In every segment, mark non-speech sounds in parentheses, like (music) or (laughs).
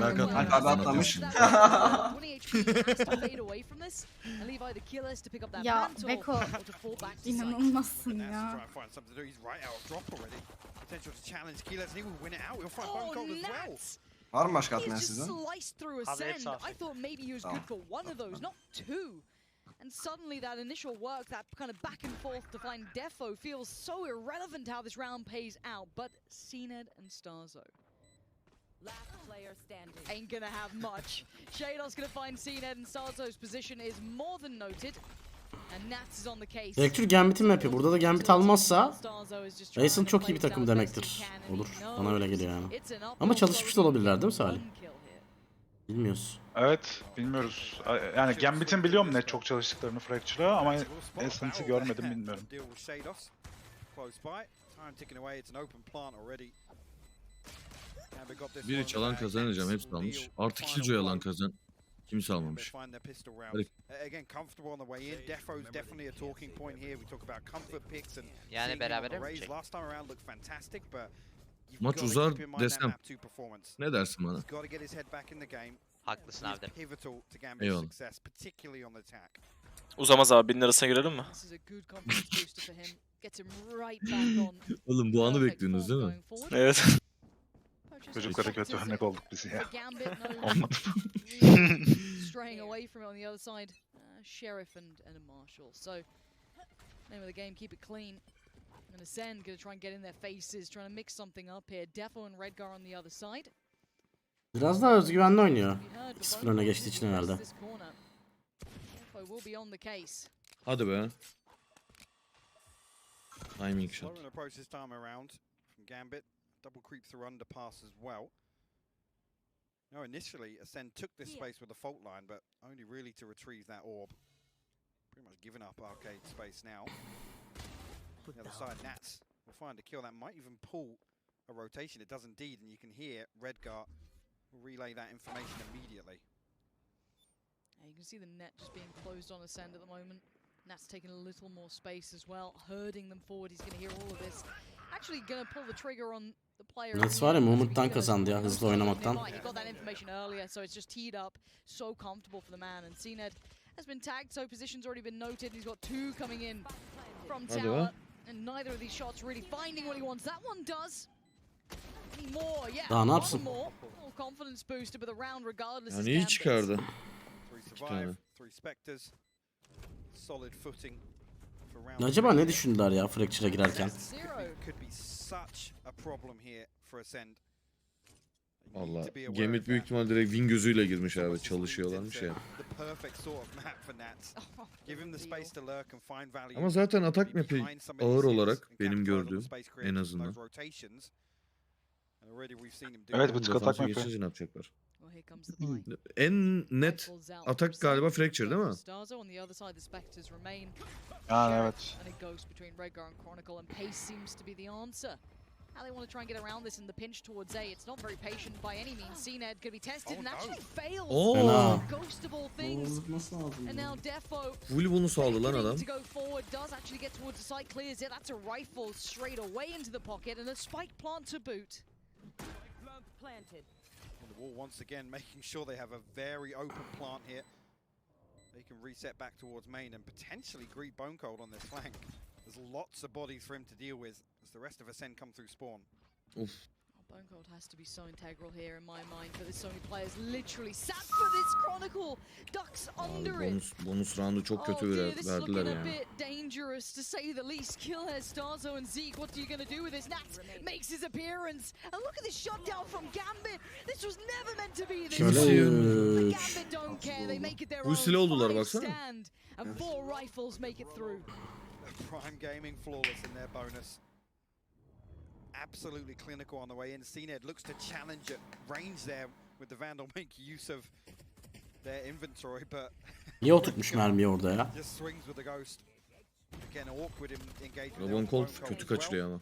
Berkat. Alp abi atlamış. (laughs) Ya Beko inanılmazsın ya. Var mı başka atmayan He's just sizin? sliced through a Hadi hepsi was Tamam. And suddenly that initial work, that kind of back and forth to find Defo feels so irrelevant how this round pays out. But CNED and Starzo Last player standing. ain't gonna have much. Shadow's gonna find CNED and Starzo's position is more than noted. And Nats is on the case. Elektür Gambit'in map'i. Burada da Gambit almazsa Racing çok iyi bir this takım demektir. Olur. Bana öyle geliyor yani. Ama çalışmış da olabilirler değil mi Salih? Bilmiyoruz. Evet, bilmiyoruz. Yani Gambit'in biliyorum ne çok çalıştıklarını Fracture'a ama Essence'i görmedim bilmiyorum. Biri çalan kazanacağım hepsi almış. Artı Killjoy alan kazan. Kimse almamış. Yani mi you've Maç uzar desem. Ne dersin bana? Haklısın abi Eyvallah. Uzamaz abi binin arasına girelim mi? (laughs) Oğlum bu anı bekliyorsunuz değil mi? Evet. Çocuklara kötü örnek olduk biz ya. Olmadı. (laughs) straying away from it on the other side. Uh, Sheriff and, and a Marshal. So, name of the game, keep it clean. And Ascend gonna try and get in their faces, trying to mix something up here. Defo and Redgar on the other side. Biraz daha özgüvenli oynuyor. We heard the 2-0 bone öne box geçtiği is için across herhalde. this corner. Defo will be on the case. Hadi be. Timing shot. Slower approach this time around from Gambit. Double creep through underpass as well. No, initially Ascend took this space with the fault line, but only really to retrieve that orb. Pretty much giving up arcade space now. The other side, Nats will find a kill that might even pull a rotation. It does indeed, and you can hear Redgar relay that information immediately. Yeah, you can see the net just being closed on Ascend at the moment. Nat's taking a little more space as well, herding them forward. He's going to hear all of this. Actually going to pull the trigger on the player. in Nats the var ya end, as we movement'tan hear there's kazandı ya, hızlı oynamaktan. nearby. He got that information earlier, so it's just teed up. So comfortable for the man. And CNED has been tagged, so position's already been noted. He's got two coming in from Hadi be. tower. And neither of these shots really finding what he wants. That one does. Any more? Yeah. Daha ne one yapsın? İyi Gambit's. çıkardı. Three tane. survive, three specters. Solid footing for round Acaba ne düşündüler ya Fracture'a girerken? Could be, could be such a problem here for Ascend. You need Valla to be aware Gambit of büyük ihtimal direkt win gözüyle girmiş abi. Çalışıyorlarmış ya. (laughs) value. Ama zaten atak map'i ağır olarak benim gördüğüm en azından. Evet, bu tık atak map'i. geçince ne yapacaklar? En net atak galiba. Fracture değil mi? Yani evet. And a ghost between Redgar and Chronicle, and pace seems to be the answer. How they want to try and get around this in the pinch towards A. It's not very patient by any means. CNED could be tested Oh, and actually fails. Fena. Ghost of all things. And now Defo bonus aldı lan adam. to go forward does actually get towards the site, clears it. That's a rifle straight away into the pocket and a spike plant to boot. Planted. On the wall once again, (laughs) making sure they have a very open plant here. They can reset back towards main and potentially greet Bone Cold on this flank. There's lots of bodies for him to deal with as the rest of Ascend come through spawn. Of. Oh, Bone Cold has to be so integral here in my mind, but the Sony players literally sat for this Chronicle. Ducks Abi under it. bonus, bonus roundu çok oh kötü dear, this is verdiler looking a ya. bit dangerous to say the least. Killhead, Starzo, and Zeke. What are you going to do with this? Nat makes his appearance. And look at this shutdown from Gambit. This was never meant to be this Gambit don't care. They make it their own. oldular, baksana. stand, and four rifles make it through. Prime Gaming flawless in their bonus. Absolutely clinical on the way in. CNED looks to challenge at range there with the Vandal make use of their inventory, but (laughs) İyi oturtmuş mermiyi orada ya. just swings with the ghost. Again, awkward in engagement. there Rabon with Cold Bone Cold kötü as well. kaçırıyor ama.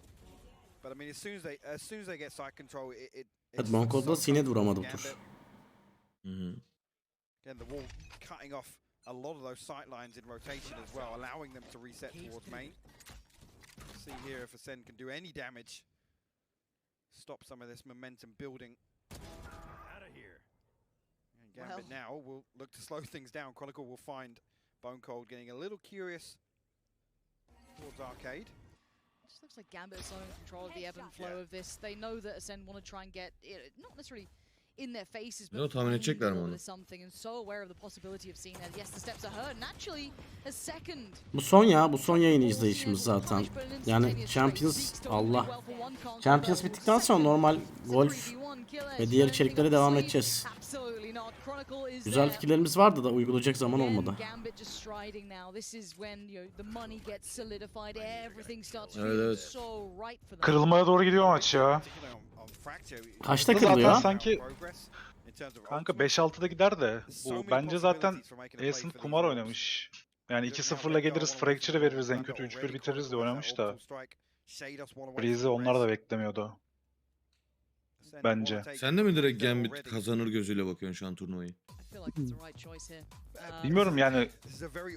But I mean, as soon as they as soon as they get side control, it, it Evet it's Boncold'da so Sinet vuramadı bu tur. Gambit. Hı hı. Again, the wall cutting off a lot of those sight lines in rotation as well, allowing them to reset towards main. See here if Ascend can do any damage. Stop some of this momentum building. Out of here. And Gambit Well. now will look to slow things down. Chronicle will find Bone Cold getting a little curious towards Arcade. just looks like Gambit is in control of the ebb and flow of this. They know that Ascend want to try and get it, not necessarily in their faces, Yo, tahmin edecekler mi onu? bit of something, and so aware of the possibility of seeing that. Yes, the steps are heard. Naturally, a second. Bu son ya. Bu son yayın izleyişimiz zaten. Yani Champions Allah. Champions bittikten sonra normal golf ve diğer içeriklere devam edeceğiz. Güzel fikirlerimiz vardı da uygulayacak zaman olmadı. Evet, evet. Kırılmaya doğru gidiyor maç ya. Kaçta Zaten kırılıyor? sanki kanka ultimate. 5-6'da gider de bu bence zaten possibilities for making a play Ascent for kumar oynamış. Yani 2-0'la geliriz Fracture'ı veririz en kötü 3-1 bitiririz de oynamış da. Breeze'i onlar da beklemiyordu. bence. Sen de mi direkt Gambit kazanır gözüyle bakıyorsun şu an turnuvayı? Here. Uh, Bilmiyorum yani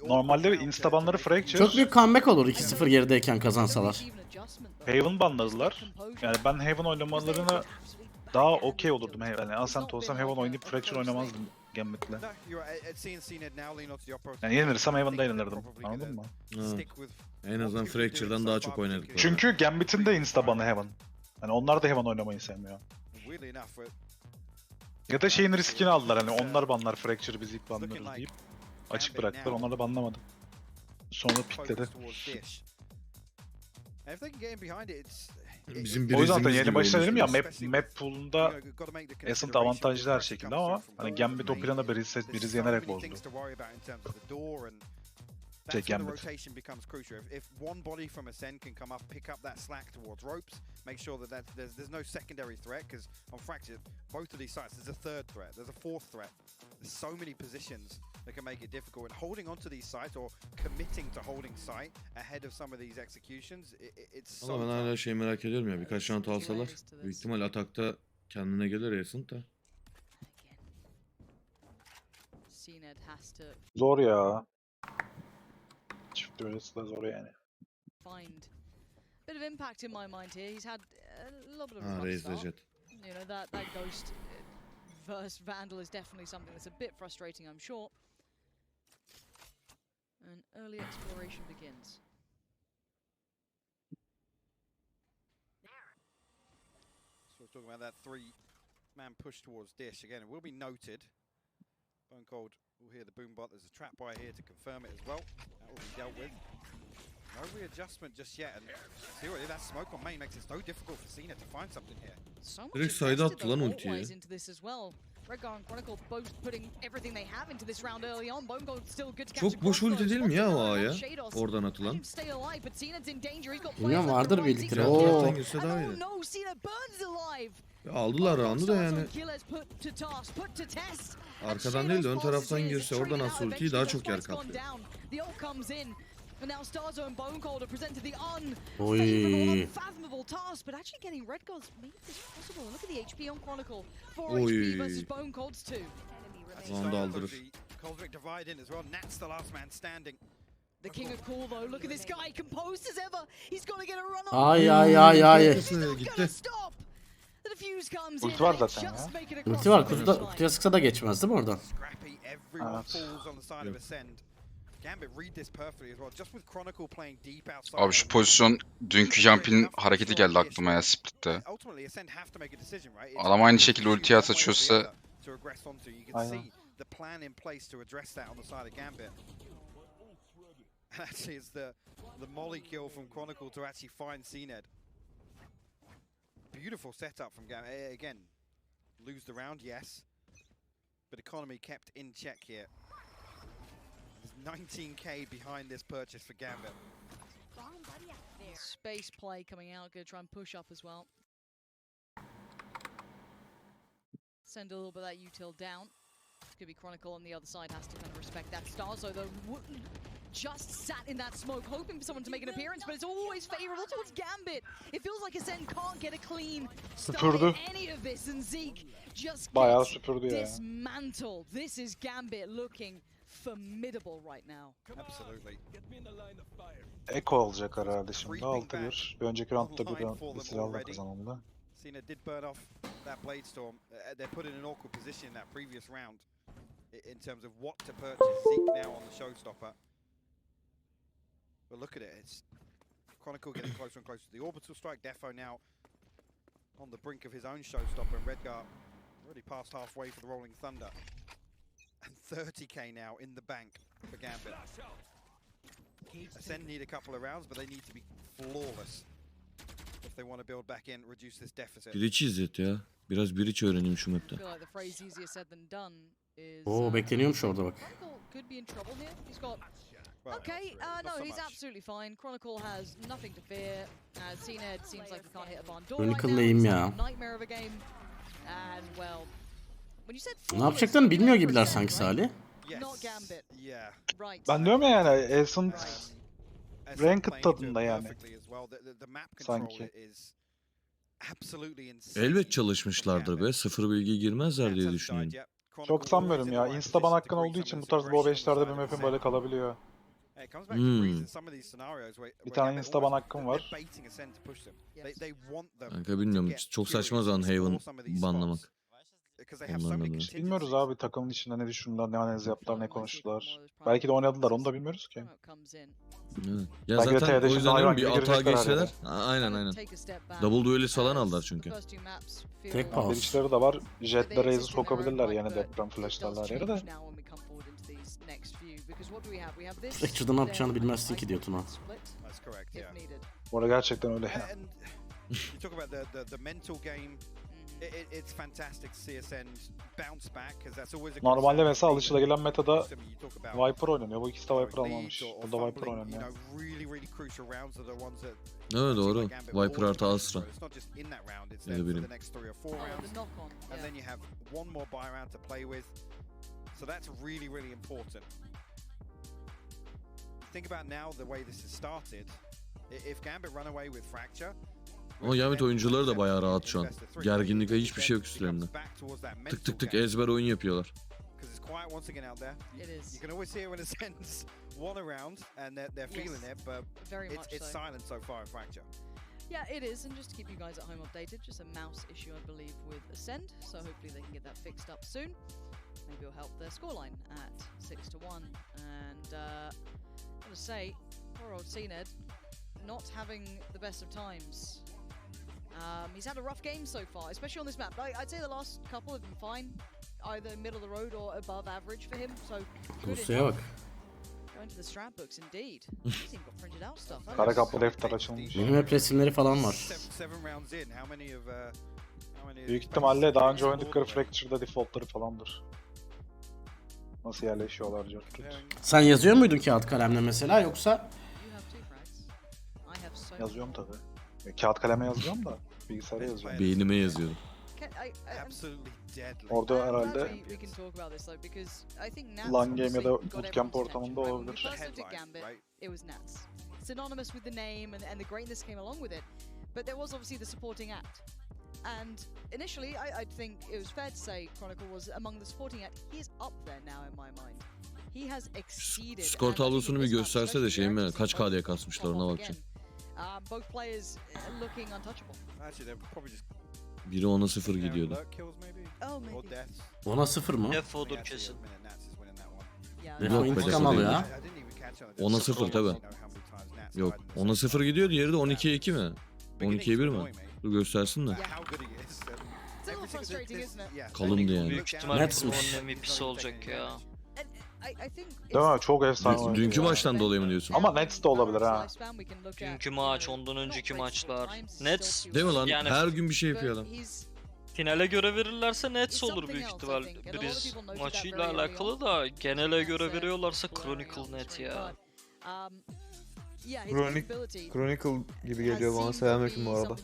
normalde instabanları Fracture Çok büyük comeback olur 2-0 gerideyken kazansalar. Haven banladılar. Yani ben Haven oynamalarını daha okey olurdum. Yani Ascent olsam Haven oynayıp Fracture oynamazdım Gambit'le. Yani yenilirsem Haven'da yenilirdim. Anladın mı? Ha. En azından Fracture'dan daha çok oynadık. Çünkü Gambit'in de instabanı Haven. Yani onlar da Haven oynamayı sevmiyor. Ya da şeyin riskini aldılar hani onlar banlar Fracture'ı biz ilk banlarız deyip açık bıraktılar onlar da banlamadı. Sonra pikledi. Bizim O yüzden zaten yeni başta dedim ya map, map pool'unda Ascent avantajlı her şekilde ama hani Gambit o planı Breeze, Breeze yenerek bozdu. That's when the rotation becomes crucial. If, if one body from Ascend can come up, pick up that slack towards ropes, make sure that that's, there's, there's no secondary threat, because on Fracture, both of these sites, there's a third threat, there's a fourth threat. There's so many positions that can make it difficult, and holding onto these sites or committing to holding site ahead of some of these executions, i i- it's so ben hala şey merak ediyorum ya birkaç round alsalar büyük ihtimal atakta kendine gelir Ascent da. CNED has to Zor ya. Çift düellosu da zor yani. find a bit of impact in my mind here. He's had a little bit of a Ha rough start. Jet. You know, that, that Ghost uh, versus Vandal is definitely something that's a bit frustrating, I'm sure. And early exploration begins. So we're talking about that three-man push towards Dish. Again, it will be noted. Bone Cold will hear the boom bot. There's a trap by here to confirm it as well. That will be dealt with. No readjustment just yet. And see already that smoke on main makes it so difficult for Cena to find something here. So much Direkt attı lan ultiyi. İnto this as well. And Chronicle both putting everything they have into this round early on. Bone Cold still good to catch Çok boş ulti değil mi ya o Shados. Oradan atılan. Bilmiyorum, vardır bir Diğer Oo. daha oh no, Cena burns alive. Ya aldılar roundu da yani. Arkadan değil de ön taraftan girse oradan asıl ultiyi daha çok yer kaplıyor. Oy. unfathomable, unfathomable task, but actually getting Red Guards made this possible. Look at the HP on Chronicle. 4 Oy. HP versus Bone Cold's 2. That's Round aldırır. close the Cosmic divide in as well. Nat's the last man standing. The King of Cool though, look at this guy, composed as ever. He's got to get a run on. Ay ay ay ay. Gitti. Ulti var zaten ya. Ulti var. Kutuda, kutuya sıksa da geçmez değil mi oradan? Evet. Abi şu on- pozisyon dünkü Jump'in hareketi geldi aklıma ya split'te. Adam aynı şekilde onto. You can Aynen. (laughs) Actually, it's the the molly kill from Chronicle to actually find CNED. Beautiful setup from. Eh, Again, lose the round, yes, but economy kept in check here. There's 19k behind this purchase for Gambit. Space play coming out, gonna try and push up as well. Send a little bit of that util down. Gonna be Chronicle on the other side, has to kind of respect that. Starzo though just sat in that smoke, hoping for someone to make an appearance, but it's always favourable towards Gambit. It feels like Ascend can't get a clean start in any of this, and Zeke just Bayağı gets süpürdü ya. dismantled. This is Gambit looking formidable right now. Absolutely. Eko olacak herhalde şimdi 6-1. Bir önceki roundda bir, bir silahla kazanıldı. Cena did burn off that Blade Storm. Uh, they're put in an awkward position in that previous round in terms of what to purchase. Zeke now on the showstopper. But look at it. It's Chronicle getting closer and closer to the orbital strike. Defo now on the brink of his own showstopper, and Redgar already past halfway for the Rolling Thunder. And 30k now in the bank for Gambit. Ascend need a couple of rounds, but they need to be flawless if they want to build back in, reduce this deficit. Biriç izlet ya. Biraz biriç öğreneyim şu map'te. I feel like the phrase easier said than done is. Oo uh, bekleniyormuş orada bak. Well, Okay, uh, no, so he's much. absolutely fine. Chronicle has nothing to fear. Uh, Cned seems like he can't hit a barn door right now. nightmare of a game. And well, when you said Ne yapacaklarını bilmiyor gibiler sanki? Salih. Not Gambit. Yeah. Right. Ben diyorum ya yani Ascent Ranked tadında yani. Sanki. Elbet çalışmışlardır be. Sıfır bilgi girmezler diye düşünüyorum. çok sanmıyorum ya. position to hakkın olduğu için bu tarz bu aggression on 5'lerde the bir map'in böyle kalabiliyor. Hmm. reason some of these scenarios where, Bir tane Instaban hakkım var. Kanka bilmiyorum. Çok saçma furious, zaman Haven banlamak. Bilmiyoruz abi takımın içinde ne düşündüler, ne analiz yaptılar, ne konuştular. Belki de oynadılar onu da bilmiyoruz ki. Evet. Ya Belki zaten o yüzden bir atağa geçseler. Aynen aynen. Double duelist falan aldılar çünkü. Tek pause. Bridge'leri de var. Jet'le Raze'i sokabilirler yani deprem flashlarla yere de. Fracture'da ne yapacağını bilmezsin ki diyor Tuna. Bu arada gerçekten öyle ya. You talk about the, the, the mental game. It, it, it's fantastic to see Ascend bounce back because that's always a Normalde mesela alışılagelen metada Viper oynanıyor. Bu ikisi de Viper almamış. or Burada Viper oynanıyor. Evet doğru. Viper artı Astra. for. It's not just in that round, it's Ya da there for benim. the next three or four Oh. And then you have one more buy round to play with. So that's really, really important. Think about now the way this has started. If Gambit run away with Fracture, Ama Gambit oyuncuları da bayağı rahat şu an. Gerginlik hiçbir şey yok üstlerinde. Tık tık tık ezber oyun yapıyorlar. Because it's quiet once again out there. You, It is. you can always hear when Ascend's (laughs) one around and they're, they're feeling Yes. it, but Very it's, much it's so. silent so far in Fracture. Yeah, it is, and just to keep you guys at home updated, just a mouse issue, I believe, with Ascend. So hopefully they can get that fixed up soon. Maybe it'll help their scoreline at six to one. And uh, I'm gonna say, poor old CNED, not having the best of times. Um, he's had a rough game so far, especially on this map. I, I'd say the last couple have been fine, either middle of the road or above average for him. So good bak. Going to the strat books indeed. (laughs) He's even got printed out stuff. hasn't Kara he? kaplı defter açılmış. Benim hep resimleri falan var. Uh, Büyük ihtimalle daha önce oynadıkları. Fracture'da defaultları falandır. Nasıl yerleşiyorlar diyor. Comparing Sen yazıyor muydun kağıt kalemle mesela yoksa Yazıyorum tabi. Kağıt kaleme yazıyorum da bilgisayara yazıyorum. Beynime yazıyorum. Orada herhalde LAN game ya da bootcamp ortamında olabilir. Synonymous with the name and, and the greatness came along with it. But there was obviously the supporting act. And initially, I, I think it was fair to say Chronicle was among the supporting act. He is up there now in my mind. He has exceeded. Skor tablosunu bir gösterse de şeyim actually kaç KD'ye kasmışlar ona bakacağım. Um, both players uh, looking untouchable. Actually, they're probably just Biri 10'a 0 comparing gidiyordu. Oh, ona sıfır mı? Defo'dur actually kesin. be, intikam alıyor ha. Ona sıfır Nats Yok. died in the 10'a same 0 game. gidiyor. Diğeri de 12'ye 2 mi? Beginning 12'ye 1 to mi? Dur göstersin de. Kalındı yani. Büyük down, ihtimal Nets'miş. MVP'si olacak ya. Değil mi? Çok efsane Dün- oynuyor dünkü ya. maçtan dolayı mı diyorsun? Ama Nets de olabilir ha. Dünkü maç, ondan önceki maçlar. Nets Değil mi lan? Yani- Her gün bir şey yapıyor adam. Finale göre verirlerse Nets olur büyük ihtimal. that maçıyla alakalı da genele göre veriyorlarsa Chronicle net ya. Chronic- Chronicle gibi geliyor bana. Selamünaleyküm bu arada.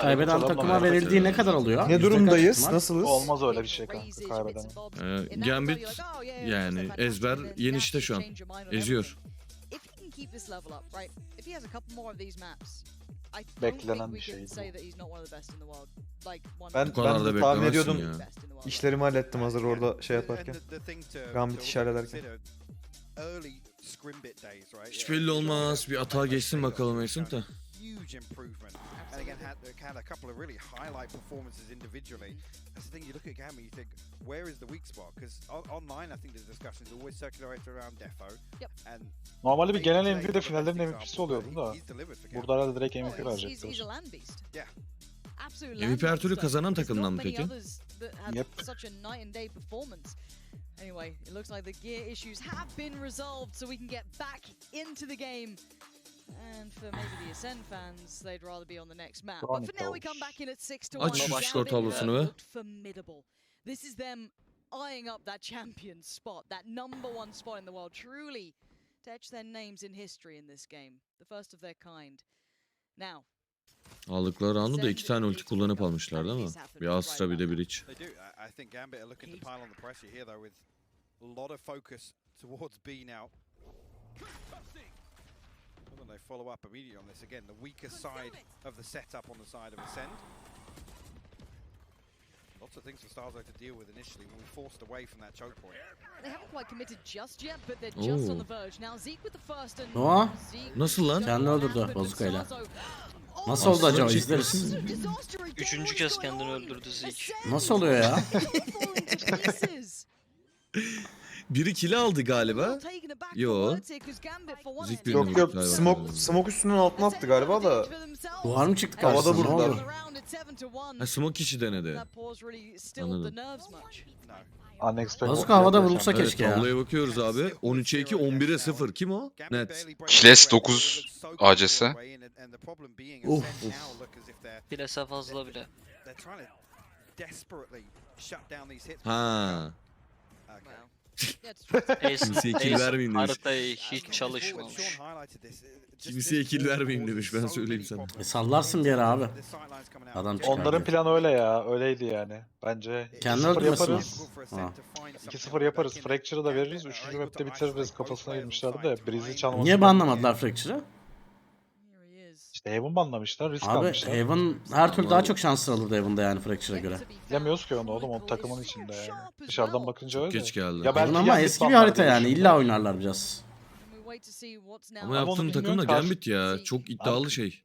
Kaybeden takıma verildiği ne kadar oluyor? Ne durumdayız? Nasılız? Olmaz öyle bir şey kanka kaybeden. Ee, Gambit oh, yani ezber And then yeni Nats işte şu an. Eziyor. Beklenen bir one Ben, ben de tahmin ediyordum. ya. İşlerimi hallettim hazır orada şey yaparken. Gambit hallederken. consider, early Scrimbit days, right? Hiç belli olmaz. Bir atağa geçsin bakalım de. showing. huge improvement. And again, had, had a couple of really highlight performances individually. That's the thing, you look at Gambit, you think, where is the weak spot? Because online, I think the discussion is always circulated around Defo. Yep. And Normalde bir genel MVP de finallerin MVP'si oluyordu da. Burada herhalde direkt MVP Well, he's, he's, a land beast. Yeah. Absolute MVP her türlü kazanan takımdan mı peki? Yep. Such a night and day performance. Anyway, it looks like the gear issues have been resolved so we can get back into the game. And for maybe the Ascend fans, they'd rather be on the next map. But for now, we come back in at 6 to 1. Aç skor tablosunu be. looked formidable. This is them eyeing up that champion spot, that number one spot in the world. Truly to etch their names in history in this game. The first of their kind. Now, Aldıkları roundu da iki tane ulti kullanıp almışlar değil mi? Bir Astra bir de Breach. They do. I, I think Gambit are looking to pile on the pressure here, though, with a lot of focus towards B now. Well, then they follow up immediately on this. Again, the weaker side of the setup on the side of Ascend. Lots of things for Starzo to deal with initially when we forced away from that choke point. They haven't quite committed just yet, but they're just on the verge. Now Zeke with the first and Noah? Zeke Nasıl lan? Kendi öldürdü bazukayla. Nasıl oldu acaba izleriz. Üçüncü kez kendini öldürdü Zeke. Nasıl oluyor ya? (laughs) (laughs) Biri kill aldı galiba. Yo. end birini Yok vurdu yok galiba. smoke, smoke üstünün altına attı galiba da. Buhar mı çıktı Havada karşısına? Ne vurdular. oldu? Ha smoke işi denedi. Unexpected. Bazuka havada vurulsa Evet keşke ya. tabloya bakıyoruz abi. 13'e 2, 11'e 0. Kim o? Net. but 9 it looks so ACS. Uf, Bilese fazla bile. they're trying to desperately shut down these hits. Ha. Kill Ace vermeyeyim demiş. haritayı hiç çalışmamış. This kill wall vermeyeyim demiş, ben söyleyeyim sana. E sallarsın bir yere abi. Adam çıkar. Onların planı öyle ya. Öyleydi yani. Bence Kendi 2-0 öldürmesin mi? yaparız. Ha. 2-0 yaparız. Fracture'ı da veririz. 3. map'te bitiririz kafasına girmişlerdi de. Breeze'i çalmasın. Niye banlamadılar Fracture'ı? Here he is. İşte Haven banlamışlar. Risk Abi almışlar. Haven her türlü daha çok şanslı alırdı Haven'da yani Fracture'a göre. Bilemiyoruz ki onu oğlum. O takımın içinde yani. Dışarıdan bakınca öyle. Geç geldi. Ya belki Haven ama Gambit eski bir banlar harita diye yani düşündüm. illa oynarlar biraz. Ama Ama yaptığım onu takım da bilmiyorum, karşı- Gambit ya. Çok iddialı şey.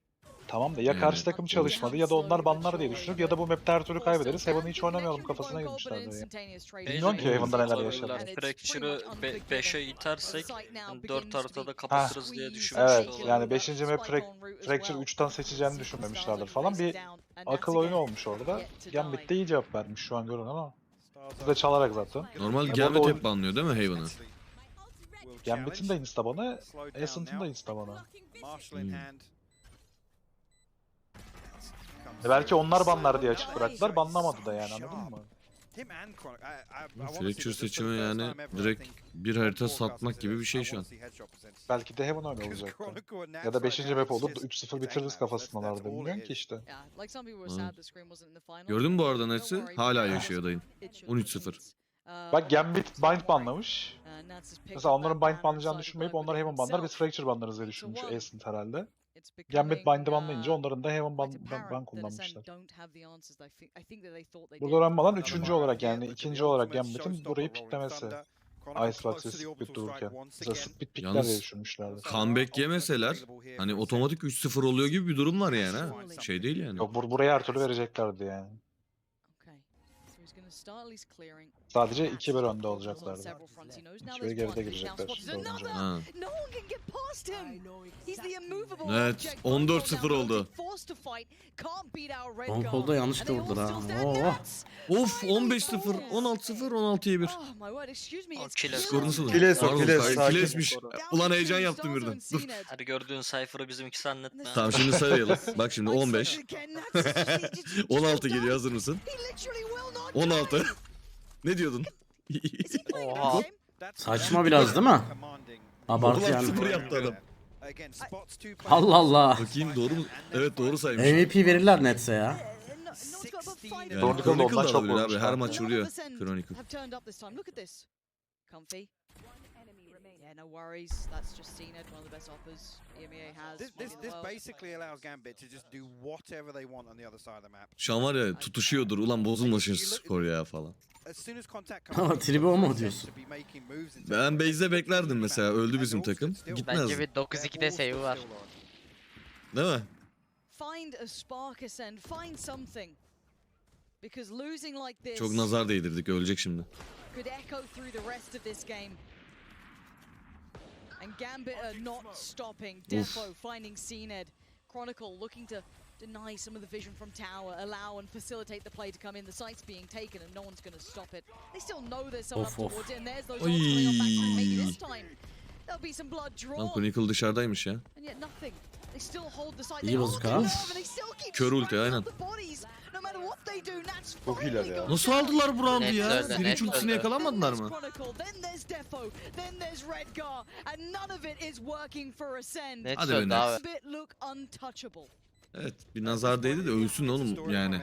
Tamam da ya karşı Yani. takım çalışmadı ya da onlar banlar diye düşündük ya da bu map'te her türlü kaybederiz. Haven'ı hiç oynamayalım kafasına girmişlerdi ya. Bilmiyorum ki Haven'da neler yaşadı. Fracture'ı 5'e itersek 4 haritada Ha. kapatırız diye düşünmüş Evet olabilir. yani 5. map Frac- Fracture 3'ten seçeceğini düşünmemişlerdir falan. Bir akıl oyunu olmuş orada. Gambit de iyi cevap vermiş şu an görün ama. Biz de çalarak zaten. Normal Ya Gambit burada oyun- hep banlıyor değil mi Haven'ı? Gambit'in de instabanı, Ascent'ın da instabanı. Hmm. E belki onlar banlar diye açık bıraktılar. Banlamadı da yani anladın mı? Fracture seçimi yani direkt bir harita satmak gibi bir şey şu an. Belki de Heaven öyle (laughs) olacaktı. Ya da Nats 5. right now, map olur just 3-0 bang bitiririz kafasındalardı. Bilmiyorum ki işte. Gördün mü bu arada Nets'i? Hala yaşıyor dayın. it should 13-0. be. Uh, Bak Gambit bind banlamış. Mesela onların bind ban banlayacağını düşünmeyip onlar Heaven banlar biz. Fracture banlarız diye düşünmüş Ascent herhalde. Gambit bind'i banlayınca uh, onların da Heaven ban, quite ban, apparent ban that Ascend kullanmışlar. Burada önemli olan üçüncü olarak yani ikinci olarak Gambit'in burayı piklemesi. Ve orbital Split dururken. again. split pikler Yalnız- diye düşünmüşlerdi. Comeback yemeseler hani otomatik 3-0 oluyor gibi bir durum var yani ha. Şey değil yani. Yok bur burayı her türlü vereceklerdi yani. Sadece 2-1 önde Controls on olacaklardı. several fronts. He knows now Hiçbiri there's geride girecekler. Ha. Evet, object. 14-0 Both oldu. Long kolda yanlış da vurdular ha. Oo. Of Finally 15-0, falls. 16-0, 16'ya 1. Oh my word, excuse me. O It's Kiles. Skor nasıl? Kiles o, Pardon, Kiles, say- sakin. Kilesmiş. Ulan heyecan yaptım birden. Dur. Hadi gördüğün sayfırı bizimki zannetme. Tamam şimdi sayalım. Bak şimdi 15. 16 (laughs) geliyor hazır mısın? 16. (laughs) ne diyordun? (laughs) Oha. Saçma biraz değil mi? Abartı yani. sıfır yaptı adam. Allah Allah. Bakayım doğru mu? Evet doğru saymış. MVP verirler Nets'e ya. Yani Chronicle Chronicle ondan da çok alabilir abi. Her maç vuruyor. Chronicle. Have turned up this time. Look at this. Comfy. Yeah, no worries. That's just CNED, one of the best offers EMEA has. This, this, this basically allows Gambit to just do whatever they want on the other side of the map. Şu an var ya tutuşuyordur. Ulan bozulmasın şu skor ya falan. Ama tribi o mu diyorsun? Ben base'de beklerdim mesela. Öldü bizim takım. Bence Gitmez. bir 9-2'de save var. Değil mi? find a spark ascend, find something. Because losing like this Çok nazar değdirdik ölecek şimdi. could echo through the rest of this game. And Gambit are not stopping. Defo finding CNED. Chronicle looking to deny some of the vision from Tower, allow and facilitate the play to come in. The site's being taken and no one's going to stop it. They still know there's someone Of, up of. towards it and there's those ults coming on back. Maybe this time there'll be some blood Lan drawn. Chronicle dışarıdaymış ya. And yet nothing. They still hold the site. İyi They hold bozuk the ha. nerve and they still keep Kör ulti, aynen. the bodies. Çok iyiler ya. Nasıl aldılar bu roundu ya? öyle, Birinci net ultisini yakalanmadılar mı? Net Hadi be abi. Evet bir nazar değdi de ölsün oğlum yani.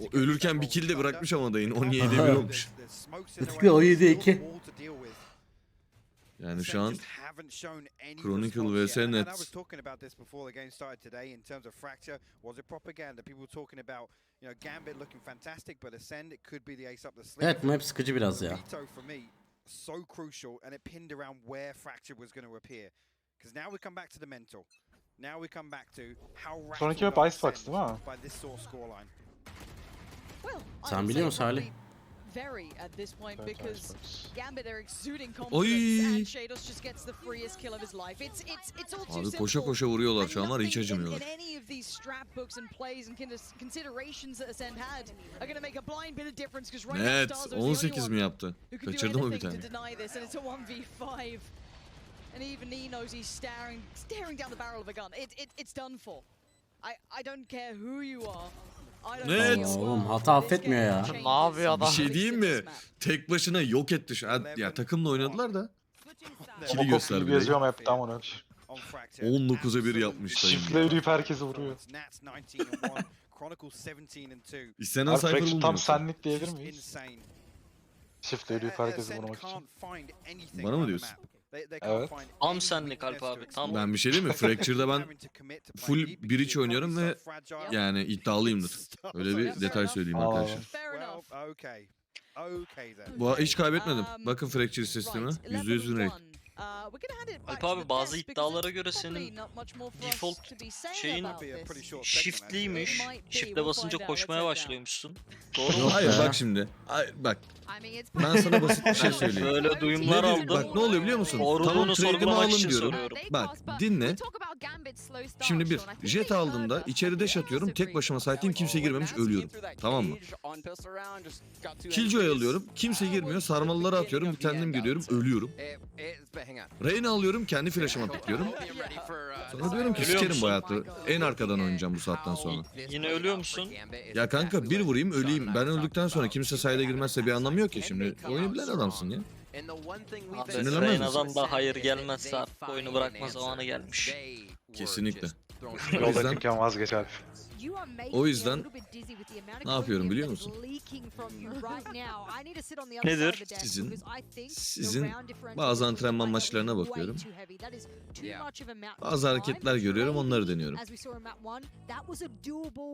O ölürken bir kill de bırakmış ama dayın 17'ye 1 olmuş. Etkili 17'ye 2. Yani şu an Chronicle vs Net. I was talking about this before the game started today in terms of fracture. Was it propaganda? People were talking about, you know, Gambit looking fantastic, but Ascend it could be the ace up the sleeve. Evet map sıkıcı biraz ya. So crucial, and it pinned around where fracture was going to appear. Because now we come back to the mental. Now we come back to how Sonraki map Icebox değil mi? by this sort of scoreline. Well, I Sen biliyor musun Ali? Probably Very at this point Evet, because Gambit they're exuding Oy. confidence and Shados just gets the freest kill of his life. It's it's it's all too Abi simple. koşa koşa vuruyorlar şu an var ya, hiç And nothing in- In any of these strap books and plays and considerations that Ascend had are going to make a blind bit of difference because right Net now Starzo is the only 18 mi one yaptı? who can do Kaçırdı mı bir anything tane? to deny this, and it's a 1v5. And even he knows he's staring, staring down the barrel of a gun. It, it, it's done for. I, I don't care who you are. Net. Oğlum, hata affetmiyor ya. Ne yapıyor adam? Bir şey diyeyim mi? snap. Tek başına yok etti şu an. Ya takımla oynadılar da. Kili Ama göster gibi bir de. geziyorum hep tam onu. On Fracture. 19'a 1 yapmış dayım. Shift'le yürüyüp herkesi vuruyor. Nats 19 and 1, Chronicle 17 and 2. İstenen Abi sayfa Fracture tam bulmuyor. senlik diyebilir miyiz? Shift'le yürüyüp herkesi vurmak için. Bana mı diyorsun? Evet. Tam senlik Alp abi, tam. Ben bir şey diyeyim mi? Fracture'da ben full you're oynuyorum ve yani iddialıyımdır. Öyle bir detay söyleyeyim Aa. arkadaşlar. Bu hiç kaybetmedim. Bakın Fracture sistemi. Right, %100 level win rate. Uh, Alp abi, bazı iddialara göre senin default şeyin Shift'liymiş. Shift'e basınca koşmaya başlıyormuşsun. Doğru mu? Hayır Ha. bak şimdi. Hayır, bak ben sana basit bir şey söyleyeyim. Böyle duyumlar aldım. Bak ne oluyor biliyor musun? Doğruluğunu Tamam trade'imi sorgulamak alın için diyorum. soruyorum. Bak dinle. Şimdi bir jet aldığımda içeri dash atıyorum. Tek başıma site'im kimse girmemiş ölüyorum. Tamam mı? Killjoy alıyorum. Kimse girmiyor. Sarmalılara atıyorum. Bir kendim giriyorum. Ölüyorum. Reyna alıyorum. Kendi flash'ıma pikliyorum. Sonra diyorum ki Ölüyor sikerim bu musun? hayatı. En arkadan oynayacağım bu saatten sonra. Yine ölüyor musun? Ya kanka bir vurayım öleyim. Ben öldükten sonra kimse sayda girmezse bir anlamı yok ki şimdi. Oyunu bilen adamsın ya. Sinirlenmez Reyna'dan da hayır gelmezse artık oyunu bırakma zamanı gelmiş. Kesinlikle. Yolda yüzden- imkan vazgeç Alp. O yüzden ne yapıyorum biliyor musun? (laughs) Nedir? Sizin- sizin bazı antrenman maçlarına bakıyorum. Bazı hareketler görüyorum onları deniyorum.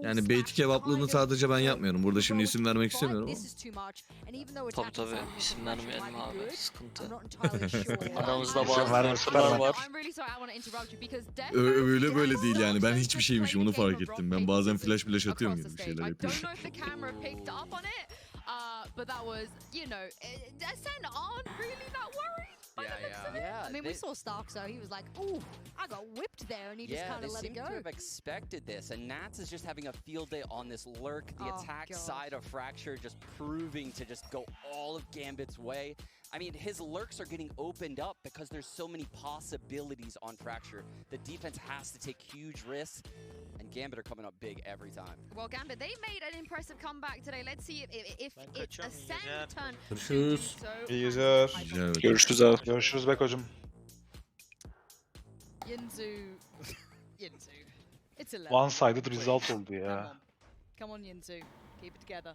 Yani beyti kebaplığını sadece ben yapmıyorum. Burada şimdi isim vermek istemiyorum ama. Tabi tabi isim vermeyelim abi sıkıntı. Aramızda (laughs) bazı var. Öyle böyle değil yani ben hiçbir şeymişim onu fark ettim. Ben bazen flash flash atıyorum gibi bir şeyler I yapıyorum. don't know if the camera picked up on it, uh, but that was, you know, uh, aren't really that worried. by the looks of it. I mean, we saw Stark, so he was like, "Ooh, I got whipped there," and he just Yeah, kind of let it go. they seem to have expected this, and Nats is just having a field day on this lurk. The Oh, attack God. side of Fracture just proving to just go all of Gambit's way. I mean, his lurks are getting opened up because there's so many possibilities on Fracture. The defense has to take huge risks, and Gambit are coming up big every time. Well, Gambit, they made an impressive comeback today. Let's see if, if, if Ben it's kaçıyorum, iyi Ascend turn. Görüşürüz. So, İyi geceler. Güzel. Görüşürüz abi. Görüşürüz Beko'cum. Yinzu. Yinzu. It's a level. One-sided result Please, oldu Come ya. on. Come on Yinzu. Keep it together.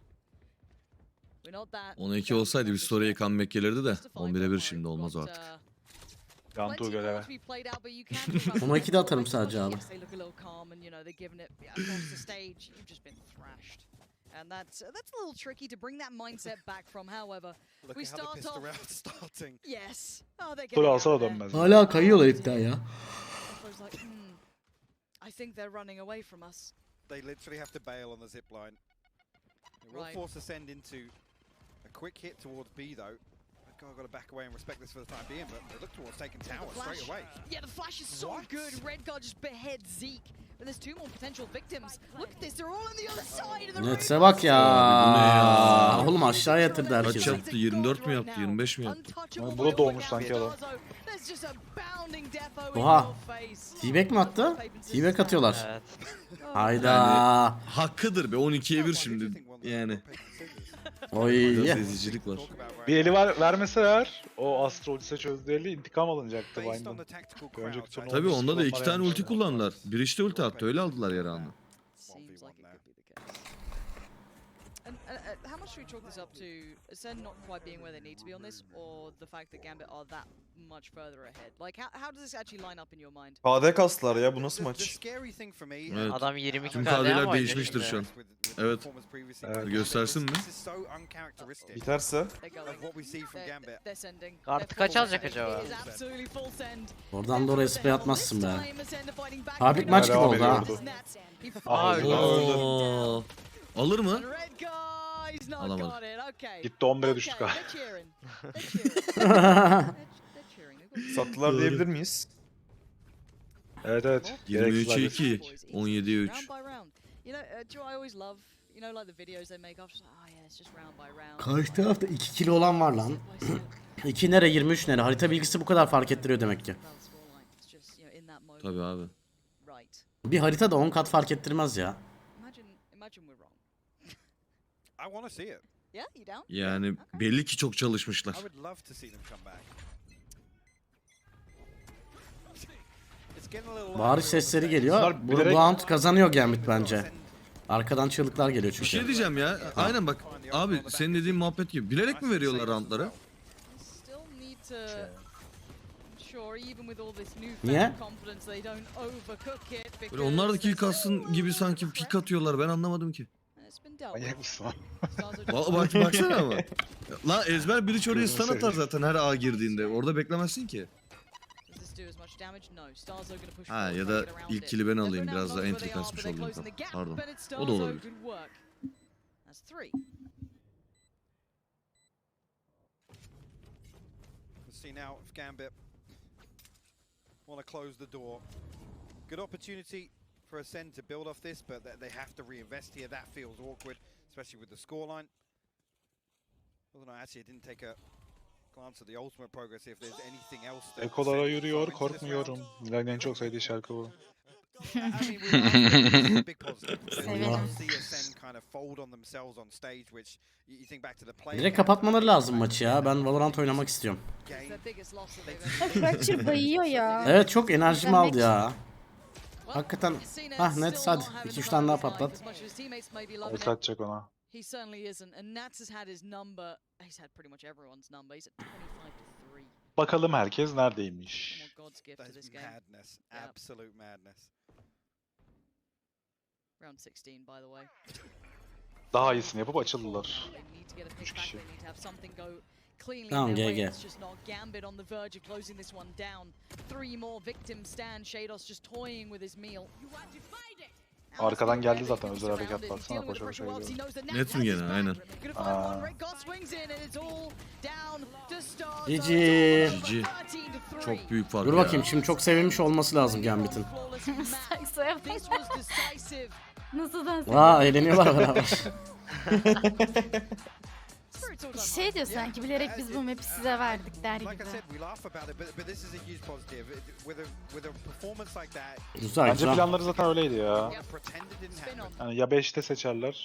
That. 12 olsaydı bir story'e comeback gelirdi de Justified, 11'e don't 1 worry. şimdi olmaz artık. uh, plenty more göreve. (laughs) Ona iki de the atarım sadece abi. A and that's uh, that's a little tricky to bring that mindset back from. However, We start off- (laughs) starting. yes. Oh, they're getting alsa da dönmez. Hala kayıyorlar iptal ya. I hmm. I think they're running away from us. They literally have to bail on the zip line. Right. force Ascend into a quick hit towards B though. I've got to back away and respect this for the time being, but they look towards taking tower straight away. Yeah, the flash is so What? good. Redguard just beheads Zeke. But there's two more potential victims. Look at this, they're all on the other side of the Nets'e bak ya. Oğlum aşağı yatırdı Kaç herkesi. yaptı? 24 mi yaptı? 25 mi yaptı? Oğlum bu da doğmuş sanki adam. Oha. T-back mi attı? T-back atıyorlar. Evet. (laughs) Hayda. Hakkıdır be 12'ye 1 şimdi. Yani Oy. biraz ezicilik var. Bir eli var, vermeseler o Astrolise çözdüğü eli intikam alınacaktı Vine'dan. önceki turnuva Tabii onda da iki tane ulti ya. kullandılar. Bir işte ulti attı öyle aldılar yarağını. Seems like it could be the case. And, and uh, how much should we chalk this up to Ascend not quite being where they need to be on this, or the fact that Gambit are that much further ahead? Like, how, how does this actually line up in your mind? KD kastılar ya bu nasıl maç? scary thing for me, Evet. Adam 22 Tüm KD'ler oynuyor değişmiştir şu an. Evet. Evet. Göstersin mi? Biterse. Kartı kaç alacak acaba? Oradan da oraya spray atmazsın be. Red maç gibi oldu ha. finds öldü. Oo. Alır mı? And Red Guard, he's not Alamadı. got it. Okay. Gitti 11'e düştü Okay, galiba. they're cheering. (laughs) They're cheering. They're- (laughs) they're cheering. They've got- sattılar diyebilir miyiz? Evet evet. 23'e Gereksiz 2, 17'ye 3. Round by round. You know, uh, do I always love, you know, like the videos they make after, oh yeah, it's just round by round. Karşı tarafta 2 kilo olan var lan. Step by step. 2 nere 23 nere. Harita bilgisi bu kadar fark ettiriyor demek ki. Tabii abi. Bir harita da 10 kat fark ettirmez ya. I want to see it. Yeah, you down? Yani belli ki çok çalışmışlar. I would love to see them come back. Bağırış sesleri geliyor. Bu bilerek- round kazanıyor Gambit bence. Arkadan çığlıklar geliyor Bir şey çünkü. diyeceğim ya. Aynen bak. Abi senin dediğin muhabbet gibi. Bilerek mi veriyorlar roundları? Niye? confidence, they don't overcook it Böyle because onlar da kill kalsın gibi sanki pik atıyorlar. Ben anlamadım ki. Manyak mısın lan? Valla bak baksana ama. Lan ezber biri oraya stun atar zaten her A girdiğinde. Orada beklemezsin ki. Ha ya da ilk it. kill'i ben alayım. Biraz daha entry kasmış gap, Pardon. O da olabilir. Let's see now if Gambit want to close the door. Good opportunity for Ascend to build off this, but they- they have to reinvest here. That feels awkward, especially with the scoreline. Although no, actually, I didn't take a glance at the ultimate progress if there's anything else. that Ekolara yürüyor, korkmuyorum. Milay'ın en çok sevdiği şarkı bu. I mean, we love it. Big positive. (laughs) We Severim. love to see Ascend kind of fold on themselves on stage, which you you think back to the play. Direkt kapatmaları lazım maçı ya. Ben Valorant oynamak istiyorum. Fracture (laughs) bayıyor ya. Evet çok enerjimi aldı ya. Hakikaten- Hah, not hadi. having İki, the üç tane daha patlat. it. atacak ona. He certainly isn't. And Nats has had his number. He's had pretty much everyone's number. He's at 25 to 3. Bakalım herkes neredeymiş. Game. madness. Absolute madness. Round 16, by the way. Daha iyisini yapıp açıldılar. They need to get a Üç pick back. kişi. Tamam, in their GG. way. It's just not Gambit on the verge of closing this one down. Three more victims stand. Shados just toying with his meal. Arkadan geldi zaten özel harekat baksana koşa koşa geliyor. Net mi gene? Aynen. Aa. GG. GG. Çok büyük fark Dur ya. bakayım şimdi çok sevinmiş olması lazım Gambit'in. (laughs) Nasıl dans Vaa eğleniyorlar beraber. (laughs) (laughs) Şey diyor sanki bilerek biz bu map'i size verdik der gibi. Güzel Bence güzel. planları zaten öyleydi ya. Yani ya 5'te seçerler